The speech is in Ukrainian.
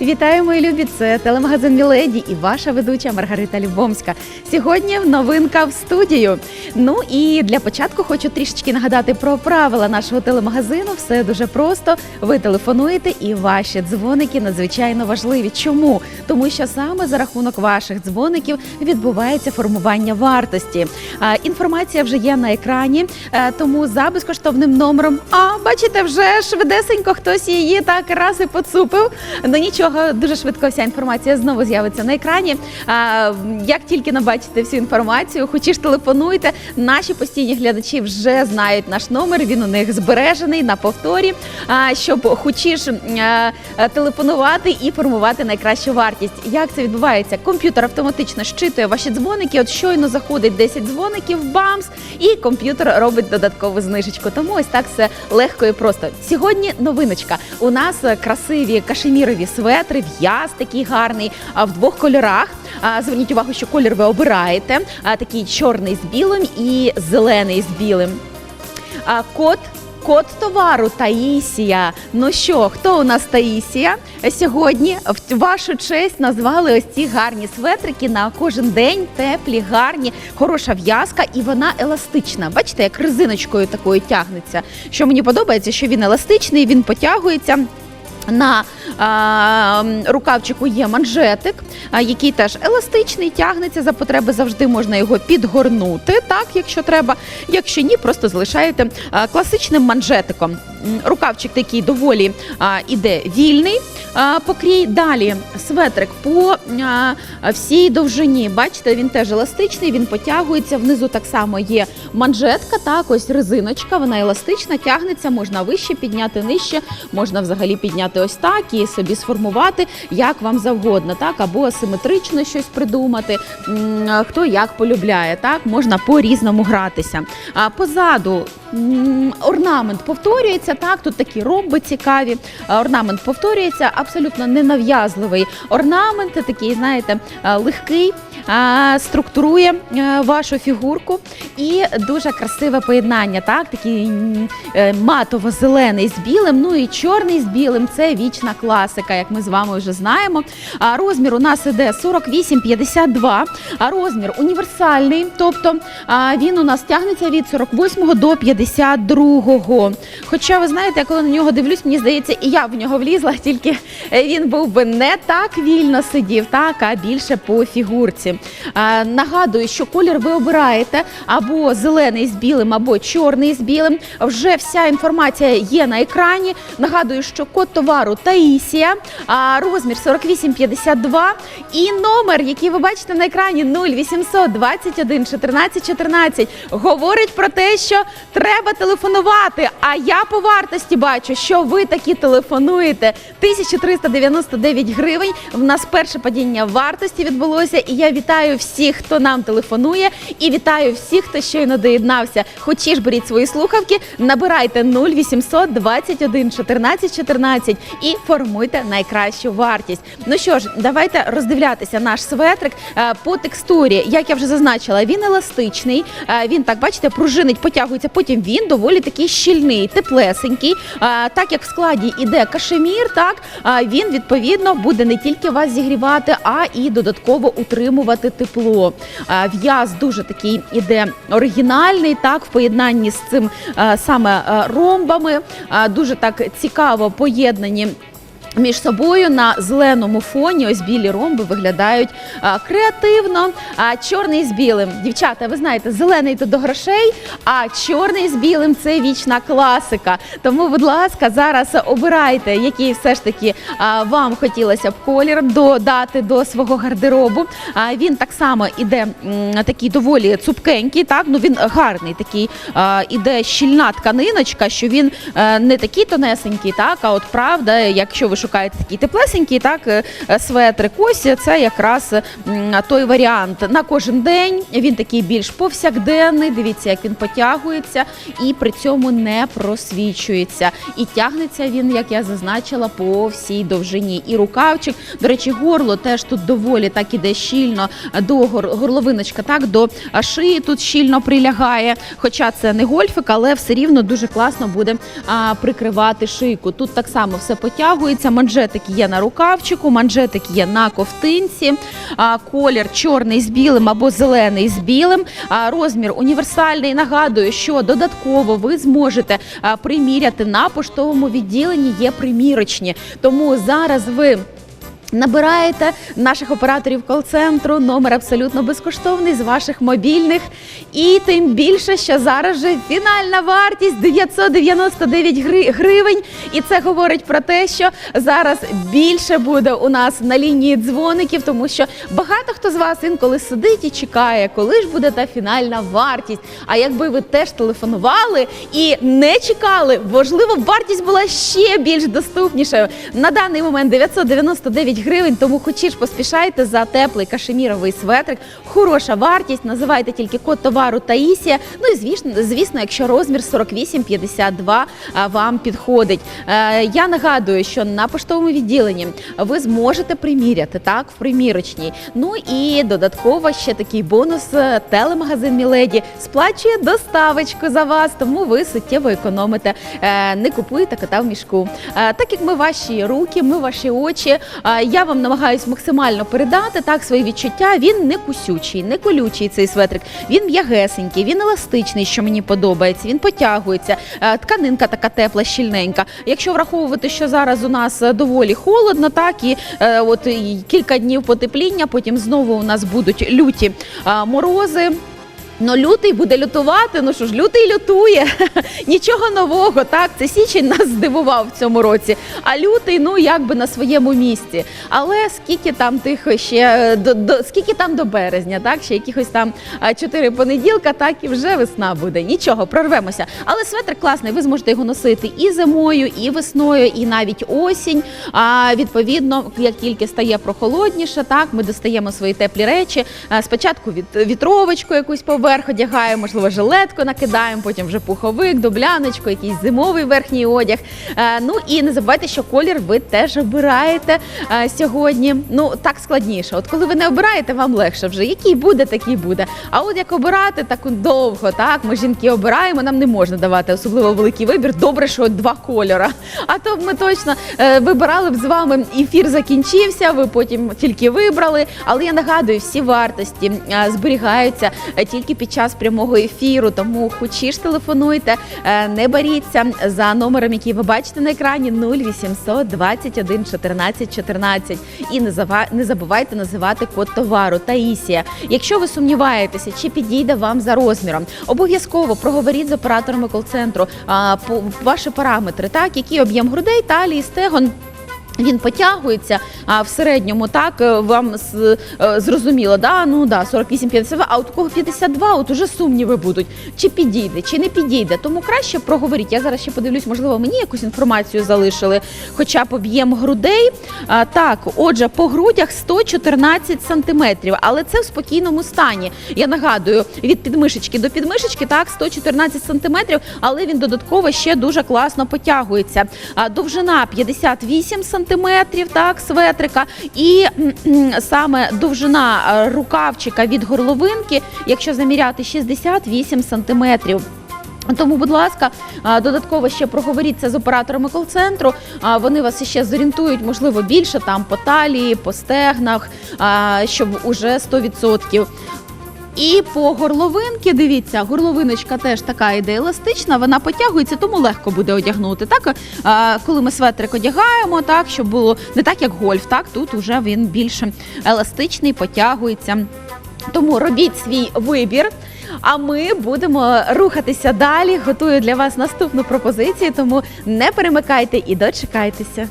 Вітаю, мої любі! Це телемагазин Міледі і ваша ведуча Маргарита Любомська. Сьогодні новинка в студію. Ну і для початку хочу трішечки нагадати про правила нашого телемагазину. Все дуже просто. Ви телефонуєте, і ваші дзвоники надзвичайно важливі. Чому? Тому що саме за рахунок ваших дзвоників відбувається формування вартості. Інформація вже є на екрані, е, тому за безкоштовним номером. А бачите, вже швидесенько хтось її так раз і поцупив. Ну нічого, дуже швидко вся інформація знову з'явиться на екрані. Як тільки набачите всю інформацію, хочеш телефонуйте. Наші постійні глядачі вже знають наш номер. Він у них збережений на повторі. Щоб е, е, телефонувати і формувати найкращу вартість. Як це відбувається? Комп'ютер автоматично щитує ваші дзвоники. От щойно заходить 10 дзвоників, бамс, і комп'ютер робить додаткову знижечку. Тому ось так все легко і просто. Сьогодні новиночка. У нас е, красиві кашемірові светри, в'яз такий гарний, в двох кольорах. Зверніть увагу, що колір ви обираєте. Такий чорний з білим і зелений з білим. Код. Код товару Таїсія. Ну що, хто у нас Таїсія? Сьогодні в вашу честь назвали ось ці гарні светрики на кожен день, теплі, гарні, хороша в'язка, і вона еластична. Бачите, як резиночкою такою тягнеться. Що мені подобається, що він еластичний, він потягується. На рукавчику є манжетик, який теж еластичний, тягнеться за потреби. Завжди можна його підгорнути, так, якщо треба. Якщо ні, просто залишаєте класичним манжетиком. Рукавчик такий доволі а, іде вільний а, покрій. Далі светрик по а, всій довжині. Бачите, він теж еластичний, він потягується. Внизу так само є манжетка, так, ось резиночка, вона еластична, тягнеться, можна вище підняти, нижче, можна взагалі підняти ось так і собі сформувати, як вам завгодно, так, або асиметрично щось придумати. Хто як полюбляє, так, можна по-різному гратися. А позаду орнамент повторюється, так, тут такі ромби цікаві. Орнамент повторюється, абсолютно ненав'язливий орнамент, такий, знаєте, легкий, структурує е, вашу фігурку і дуже красиве поєднання. Так, такий е, матово-зелений з білим, ну і чорний з білим це вічна класика, як ми з вами вже знаємо. А розмір у нас іде 48-52, а розмір універсальний, тобто він у нас тягнеться від 48 до 52. Хоча ви знаєте, я коли на нього дивлюсь, мені здається, і я в нього влізла, тільки він був би не так вільно сидів, так а більше по фігурці. Нагадую, що колір ви обираєте або зелений з білим, або чорний з білим. Вже вся інформація є на екрані. Нагадую, що код товару Таїсія, розмір 4852 і номер, який ви бачите на екрані 0800 21 14 14, говорить про те, що треба телефонувати. А я по вартості бачу, що ви таки телефонуєте. 1399 гривень. В нас перше падіння вартості відбулося. І я вітаю всіх, хто нам телефонує, і вітаю всіх, хто щойно доєднався. Хочеш беріть свої слухавки, набирайте 0800 21 14 14 і формуйте найкращу вартість. Ну що ж, давайте роздивлятися наш светрик Е, по текстурі. Як я вже зазначила, він еластичний. Е, Він так бачите, пружинить, потягується. Потім він доволі такий щільний, теплесенький. Е, Так як в складі іде кашемір, так він відповідно буде не тільки вас зігрівати, а і додатково утримувати тепло. Е, В'яз дуже такий іде оригінальний, так в поєднанні з цим е, саме е, ромбами. Дуже так цікаво поєднані. Між собою на зеленому фоні ось білі ромби виглядають а, креативно. А чорний з білим. Дівчата, ви знаєте, зелений то до грошей, а чорний з білим це вічна класика. Тому, будь ласка, зараз обирайте, який все ж таки а, вам хотілося б колір додати до свого гардеробу. А, він так само іде м, такий доволі цупкенький, так ну він гарний такий. А, іде щільна тканиночка, що він е, не такий тонесенький, так а от правда, якщо ви шукаєте такий теплесенький, так е, е, светрик, ось це якраз той варіант на кожен день. Він такий більш повсякденний. Дивіться, як він потягується і при цьому не просвічується. І тягнеться він, як я зазначила, по всій довжині. І рукавчик, до речі, горло теж тут доволі так іде щільно до гор- горловиночка, так до шиї тут щільно прилягає. Хоча це не гольфик, але все рівно дуже класно буде прикривати шийку. Тут так само все потягується. Манжетик є на рукавчику, манжетик є на ковтинці, колір чорний з білим або зелений з білим. Розмір універсальний. Нагадую, що додатково ви зможете приміряти на поштовому відділенні. Є примірочні. Тому зараз ви. Набираєте наших операторів кол-центру, номер абсолютно безкоштовний з ваших мобільних. І тим більше, що зараз же фінальна вартість 999 гри- гривень. І це говорить про те, що зараз більше буде у нас на лінії дзвоників, тому що багато хто з вас інколи сидить і чекає, коли ж буде та фінальна вартість. А якби ви теж телефонували і не чекали, можливо, вартість була ще більш доступнішою. На даний момент 999 гривень, тому хочеш поспішайте за теплий кашеміровий светрик. Хороша вартість. Називайте тільки код товару Таїсія. Ну і звісно, звісно, якщо розмір 48,52 а, вам підходить. Е, Я нагадую, що на поштовому відділенні ви зможете приміряти так в примірочній. Ну і додатково ще такий бонус. е, Телемагазин Міледі сплачує доставочку за вас, тому ви суттєво економите. Е, Не купуєте кота в мішку. Так як ми ваші руки, ми ваші очі. Я вам намагаюсь максимально передати так свої відчуття. Він не кусючий, не колючий цей светрик. Він м'ягесенький, він еластичний, що мені подобається. Він потягується. Е, Тканинка така тепла, щільненька. Якщо враховувати, що зараз у нас е, доволі холодно, так і е, от кілька днів потепління, потім знову у нас будуть люті морози. Ну, лютий буде лютувати. Ну що ж, лютий лютує. Нічого нового, так. Це січень нас здивував в цьому році. А лютий, ну якби на своєму місці. Але скільки там тих ще е, до, до скільки там до березня, так ще якихось там а, чотири понеділка, так і вже весна буде. Нічого, прорвемося. Але светр класний. Ви зможете його носити і зимою, і весною, і навіть осінь. А відповідно, як тільки стає прохолодніше, так ми достаємо свої теплі речі. Спочатку від вітровочку якусь поверх одягаємо, можливо, жилетку накидаємо, потім вже пуховик, дубляночку, якийсь зимовий верхній одяг. Е, Ну і не забувайте, що колір ви теж обираєте е, сьогодні. Ну так складніше. От коли ви не обираєте, вам легше вже. Який буде, такий буде. А от як обирати так довго, так ми жінки обираємо, нам не можна давати особливо великий вибір. Добре, що два кольора. А то б ми точно е, вибирали б з вами. Ефір закінчився. Ви потім тільки вибрали. Але я нагадую, всі вартості зберігаються е, тільки під час прямого ефіру. Тому хочеш телефонуйте, е, не боріться за номером, який ви бачите на екрані 0800 21 14 14. І не забувайте називати код товару Таїсія. Якщо ви сумніваєтеся, чи підійде вам за розміром, обов'язково проговоріть з операторами кол-центру ваші параметри, так який об'єм грудей, талії, стегон. Він потягується, а в середньому так е, вам е, зрозуміло, да, ну да, 48-52, а у кого 52, от уже сумніви будуть, чи підійде, чи не підійде. Тому краще проговоріть. Я зараз ще подивлюсь, можливо, мені якусь інформацію залишили, хоча б об'єм грудей. А, так, отже, по грудях 114 сантиметрів, але це в спокійному стані. Я нагадую, від підмишечки до підмишечки, так, 114 сантиметрів, але він додатково ще дуже класно потягується. А, довжина 58 сантиметрів, так, светрика, і саме довжина е, рукавчика від горловинки, якщо заміряти 68 сантиметрів. Тому, будь ласка, додатково ще проговоріть це з операторами кол-центру. Вони вас ще зорієнтують, можливо, більше там по талії, по стегнах, щоб уже 100%. І по горловинки, дивіться, горловиночка теж така іде еластична, вона потягується, тому легко буде одягнути. Так, а, коли ми светрик одягаємо, так, щоб було не так, як гольф, так, тут вже він більш еластичний, потягується. Тому робіть свій вибір. А ми будемо рухатися далі. Готую для вас наступну пропозицію, тому не перемикайте і дочекайтеся.